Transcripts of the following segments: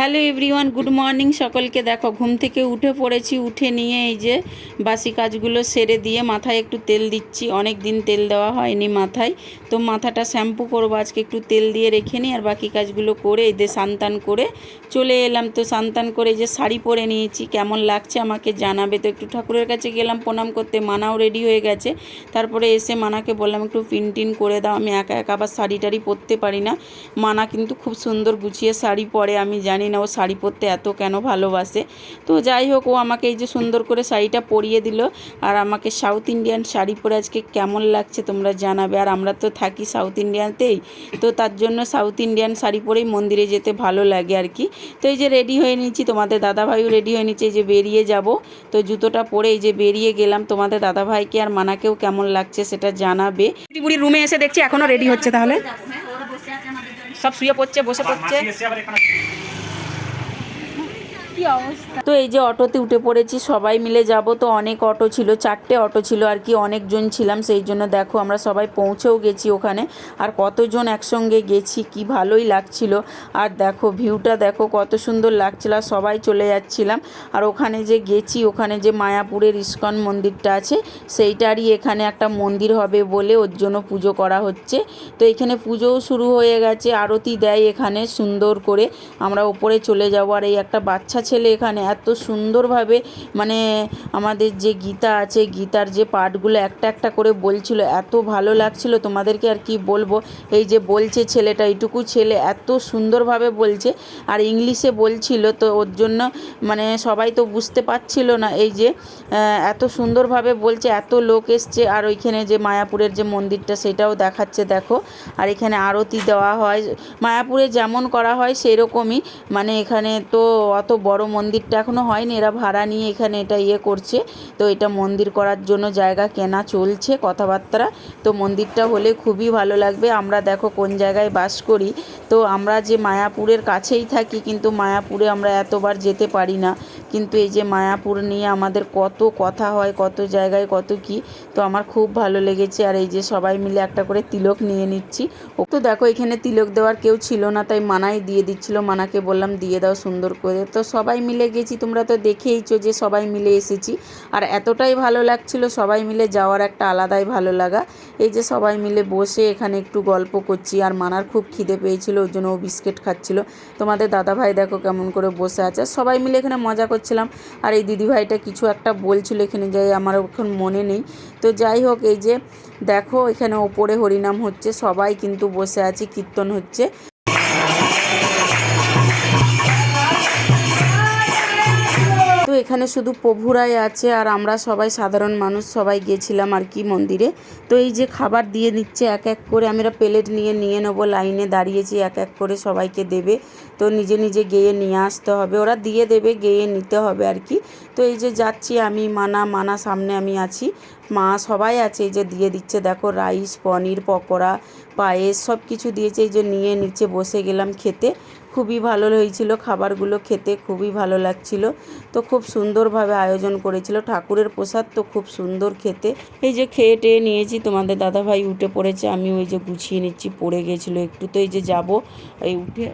Hello everyone, good morning. সকলকে দেখো, ঘুম থেকে উঠে পড়েছি, উঠে নিয়ে এই যে বাসি কাজগুলো সেরে দিয়ে মাথায় একটু তেল দিচ্ছি। অনেক দিন তেল দেওয়া হয়নি মাথায়। তো মাথাটা শ্যাম্পু করব, আজকে একটু তেল দিয়ে রেখে নিই, আর বাকি কাজগুলো করে এই যে সান্তান করে চলে এলাম। তো সান্তান করে যে শাড়ি পরে নিয়েছি, কেমন লাগছে আমাকে জানাবে। তো একটু ঠাকুরের কাছে গেলাম, প্রণাম করতে, মানাও রেডি হয়ে গেছে। তারপরে এসে মানাকে বললাম, একটু পিন টিন করে দাও, আমি একা একা আবার শাড়ি টাড়ি পরতে পারি না। মানা কিন্তু খুব সুন্দর গুছিয়ে শাড়ি পরে, আমি জানি না ও শাড়ি পরতে এত কেন ভালোবাসে। তো যাই হোক ও আমাকে এই যে সুন্দর করে শাড়িটা পরিয়ে দিল আর আমাকে সাউথ ইন্ডিয়ান শাড়ি পরে আজকে কেমন লাগছে তোমরা জানাবে। আর আমরা তো থাকি সাউথ ইন্ডিয়াতেই তো তার জন্য সাউথ ইন্ডিয়ান শাড়ি পরেই মন্দিরে যেতে ভালো লাগে আর কি। তো এই যে রেডি হয়ে নিচ্ছি তোমাদের দাদাভাইও রেডি হয়ে নিচ্ছে এই যে বেরিয়ে যাব। তো জুতোটা পরে এই যে বেরিয়ে গেলাম তোমাদের দাদাভাইকে আর মানাকেও কেমন লাগছে সেটা জানাবে। বুড়ি রুমে এসে দেখছি এখনও রেডি হচ্ছে তাহলে। সব শুয়ে পড়ছে বসে পড়ছে। কি অবস্থা? তো এই যে অটোতে উঠে পড়েছি, সবাই মিলে যাব। তো অনেক অটো ছিল, চারটে অটো ছিল আর কি, অনেকজন ছিলাম। সেই জন্য দেখো আমরা সবাই পৌঁছেও গেছি ওখানে। আর কতজন একসঙ্গে গেছি, কি ভালোই লাগছিল। আর দেখো ভিউটা দেখো কত সুন্দর লাগছিল সবাই চলে যাচ্ছিলাম। আর ওখানে যে গেছি, ওখানে যে মায়াপুরের ইস্কন মন্দিরটা আছে, সেইটারই এখানে একটা মন্দির হবে বলে ওর জন্য পুজো করা হচ্ছে। তো এখানে পুজোও শুরু হয়ে গেছে, আরতি দেয় এখানে সুন্দর করে। আমরা ওপরে চলে যাব আর এই একটা বাচ্চা ছেলে এখানে এত সুন্দরভাবে মানে আমাদের যে গীতা আছে, গীতার যে পাঠগুলো একটা একটা করে বলছিল, এত ভালো লাগছিল। তোমাদেরকে আর কি বলব? এই যে বলছে ছেলেটা, এইটুকু ছেলে এত সুন্দরভাবে বলছে, আর ইংলিশে বলছিল, তো ওর জন্য মানে সবাই তো বুঝতে পারছিল না। এই যে এত সুন্দরভাবে বলছে, এত লোক এসছে, আর ওইখানে যে মায়াপুরের যে মন্দিরটা, সেটাও দেখাচ্ছে, দেখো। আর এখানে আরতি দেওয়া হয়। মায়াপুরে যেমন করা হয়, সেরকমই। মানে এখানে তো অত বড় মন্দিরটা এখনও হয়নি, এরা ভাড়া নিয়ে এখানে এটা ইয়ে করছে। তো এটা মন্দির করার জন্য জায়গা কেনা চলছে, কথাবার্তা। তো মন্দিরটা হলে খুবই ভালো লাগবে। আমরা দেখো কোন জায়গায় বাস করি। তো আমরা যে মায়াপুরের কাছেই থাকি, কিন্তু মায়াপুরে আমরা এতবার যেতে পারি না। কিন্তু এই যে মায়াপুর নিয়ে আমাদের কত কথা হয়, কত জায়গায় কত কি, তো আমার খুব ভালো লেগেছে। আর এই যে সবাই মিলে একটা করে তিলক নিয়ে নিচ্ছি। ও তো দেখো, এখানে তিলক দেওয়ার কেউ ছিল না, তাই মানাই দিয়ে দিচ্ছিল। মানাকে বললাম, দিয়ে দাও সুন্দর করে। তো সবাই মিলে গেছি, তোমরা তো দেখেইছো যে সবাই মিলে এসেছি। আর এতটাই ভালো লাগছিল, সবাই মিলে যাওয়ার একটা আলাদাই ভালো লাগা। এই যে সবাই মিলে বসে এখানে একটু গল্প করছি, আর মানার খুব খিদে পেয়েছিল ওই জন্য ও বিস্কিট খাচ্ছিল। তোমাদের দাদাভাই দেখো কেমন করে বসে আছে। সবাই মিলে এখানে মজা করছিলাম। আর এই দিদিভাইটা কিছু একটা বলছিল এখানে যাই আমার এখন মনে নেই। তো যাই হোক, এই যে দেখো এখানে ওপরে হরিনাম হচ্ছে, সবাই কিন্তু বসে আছি, কীর্তন হচ্ছে। এখানে শুধু প্রভুরাই আছে আর আমরা সবাই সাধারণ মানুষ, সবাই গেছিলাম আর কি মন্দিরে। তো এই যে খাবার দিয়ে দিচ্ছে এক এক করে আমরা প্লেট নিয়ে নিয়ে নেব লাইনে দাঁড়িয়েছি, এক এক করে সবাইকে দেবে। তো নিজে নিজে গেয়ে নিয়ে আসতে হবে, ওরা দিয়ে দেবে, গেয়ে নিতে হবে আর কি। তো এই যে যাচ্ছি আমি, মানা মানা সামনে আমি আছি। মা সবাই আছে, এই যে দিয়ে দিচ্ছে, দেখো রাইস, পনির, পকোড়া, পায়েস সব কিছু দিয়েছে, এই যে নিয়ে নিচে বসে গেলাম খেতে। খুবই ভালো হয়েছিল খাবারগুলো খেতে, খুবই ভালো লাগছিল। তো খুব সুন্দরভাবে আয়োজন করেছিল। ঠাকুরের প্রসাদ তো খুব সুন্দর খেতে। এই যে খেয়ে টেয়ে নিয়েছি, তোমাদের দাদাভাই উঠে পড়েছে, আমি ওই যে গুছিয়ে নিচ্ছি, পড়ে গেছিল একটু। তো এই যে যাব, এই উঠে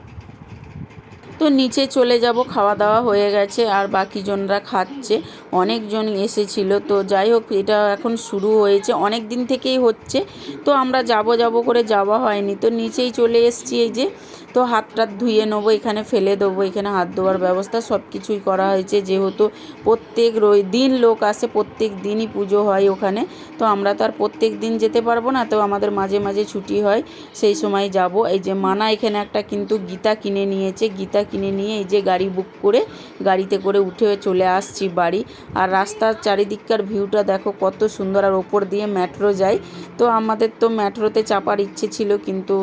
তো নিচে চলে যাব, খাওয়া দাওয়া হয়ে গেছে, আর বাকি জনরা খাচ্ছে। অনেকজন এসেছিল। তো যাই হোক, এটা এখন শুরু হয়েছে। অনেক দিন থেকেই হচ্ছে। তো আমরা যাব যাব করে যাওয়া হয়নি। তো নিচেই চলে এসেছি এই যে। তো হাত টাত ধুয়ে নেব, এখানে ফেলে দেবো, এখানে হাত ধোয়ার ব্যবস্থা সব কিছুই করা হয়েছে। যেহেতু প্রত্যেক রই দিন লোক আসে, প্রত্যেক দিনই পুজো হয় ওখানে। তো আমরা তো আর প্রত্যেক দিন যেতে পারব না, তো আমাদের মাঝে মাঝে ছুটি হয়। সেই সময় যাব। এই যে মানা এখানে একটা কিন্তু গীতা কিনে নিয়েছে। গীতা কিনে নিয়ে এই যে গাড়ি বুক করে গাড়িতে করে উঠে চলে আসছি বাড়ি। আর রাস্তার চারিদিককার ভিউটা দেখো কত সুন্দর, আর ওপর দিয়ে মেট্রো যায়। তো আমাদের তো মেট্রোতে চাপার ইচ্ছে ছিল, কিন্তু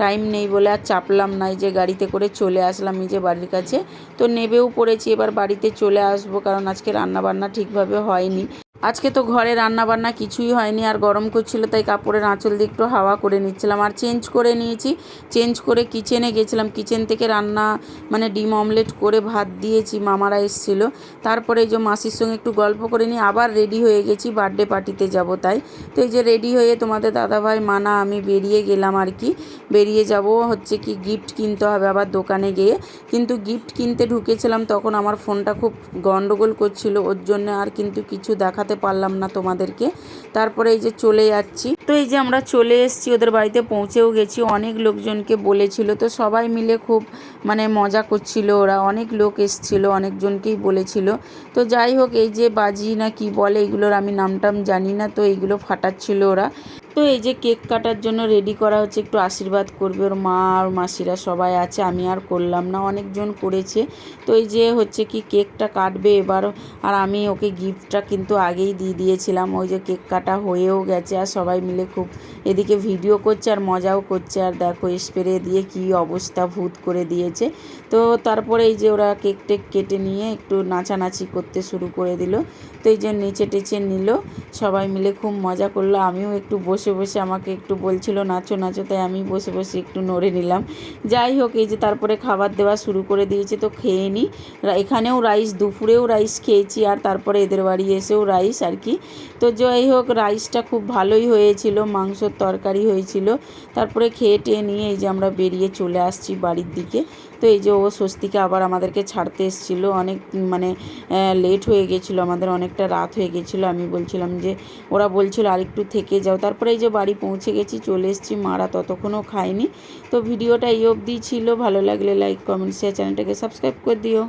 টাইম নেই বলে আর চাপলাম নাই যে গাড়িতে করে চলে আসলাম নিজে বাড়ির কাছে। তো নেবেও পড়েছি, এবার বাড়িতে চলে আসব, কারণ আজকে রান্নাবান্না ঠিকভাবে হয়নি। আজকে তো ঘরে রান্না বান্না কিছুই হয়নি, আর গরম করছিল, তাই কাপড়ের আঁচল দিয়ে একটু হাওয়া করে নিচ্ছিলাম। আর চেঞ্জ করে নিয়েছি, চেঞ্জ করে কিচেনে গেছিলাম। কিচেন থেকে রান্না মানে ডিম অমলেট করে ভাত দিয়েছি, মামারা এসেছিল। তারপরে যে মাসির সঙ্গে একটু গল্প করে নিয়ে আবার রেডি হয়ে গেছি, বার্থডে পার্টিতে যাব তাই। তো এই যে রেডি হয়ে তোমাদের দাদাভাই, মানা, আমি বেরিয়ে গেলাম আর কি। বেরিয়ে যাব, হচ্ছে কি গিফট কিনতে হবে আবার দোকানে গিয়ে। কিন্তু গিফট কিনতে ঢুকেছিলাম, তখন আমার ফোনটা খুব গন্ডগোল করছিল, ওর জন্য আর কিন্তু কিছু দেখাতে পারলাম না তোমাদেরকে। তারপরে এই যে চলে যাচ্ছি। তো এই যে আমরা চলে এসেছি, ওদের বাড়িতে পৌঁছেও গেছি। অনেক লোকজনকে বলেছিল, তো সবাই মিলে খুব মানে মজা করছিল ওরা। অনেক লোক এসছিল, অনেকজনকেই বলেছিল। তো যাই হোক, এই যে বাজি না কি বলে, এগুলোর আমি নামটাম জানি না, তো এইগুলো ফাটাচ্ছিল ওরা। তো এই যে কেক কাটার জন্য রেডি করা হচ্ছে, একটু আশীর্বাদ করবে ওর মা আর মাসিরা সবাই আছে, আমি আর করলাম না, অনেকজন করেছে। তো এই যে হচ্ছে কি কেকটা কাটবে এবার, আর আমি ওকে গিফটটা কিন্তু আগেই দিয়ে দিয়েছিলাম, ওই যে কেক কাটা হয়েও গেছে আর সবাই মিলে খুব এদিকে ভিডিও করছে আর মজাও করছে, আর দেখো স্প্রে দিয়ে কি অবস্থা ভূত করে দিয়েছে। তো তারপরে এই যে ওরা কেক টেক কেটে নিয়ে একটু নাচানাচি করতে শুরু করে দিল। তো এই যে নেচে টেচে নিল, সবাই মিলে খুব মজা করল, আমিও একটু বসে বসে বসে আমাকে একটু বলছিল, নাচো নাচো। তাই আমি বসে বসে একটু নড়ে নিলাম। যাই হোক, এই যে তারপরে খাবার দেওয়া শুরু করে দিয়েছে, তো খেয়ে নিই। এখানেও রাইস, দুপুরেও রাইস খেয়েছি, আর তারপরে এদের বাড়ি এসেও রাইস আর কি। তো যাই হোক, রাইসটা খুব ভালোই হয়েছিল, মাংসর তরকারি হয়েছিল। তারপরে খেয়ে টেয়ে নিয়ে এই যে আমরা বেরিয়ে চলে আসছি বাড়ির দিকে। তো এই যে ও স্বস্তিকে আবার আমাদেরকে ছাড়তে এসেছিল। অনেক মানে লেট হয়ে গেছিল, আমাদের অনেকটা রাত হয়ে গেছিল। আমি বলছিলাম যে, ওরা বলছিল, আরেকটু থেকে যাও। তারপরে এই যে বাড়ি পৌঁছে গেছি, চলে এসেছি। মারা ততক্ষণও খায়নি। তো ভিডিওটা এই অবধি ছিল। ভালো লাগলে লাইক কমেন্ট শেয়ার চ্যানেলটাকে সাবস্ক্রাইব করে দিও।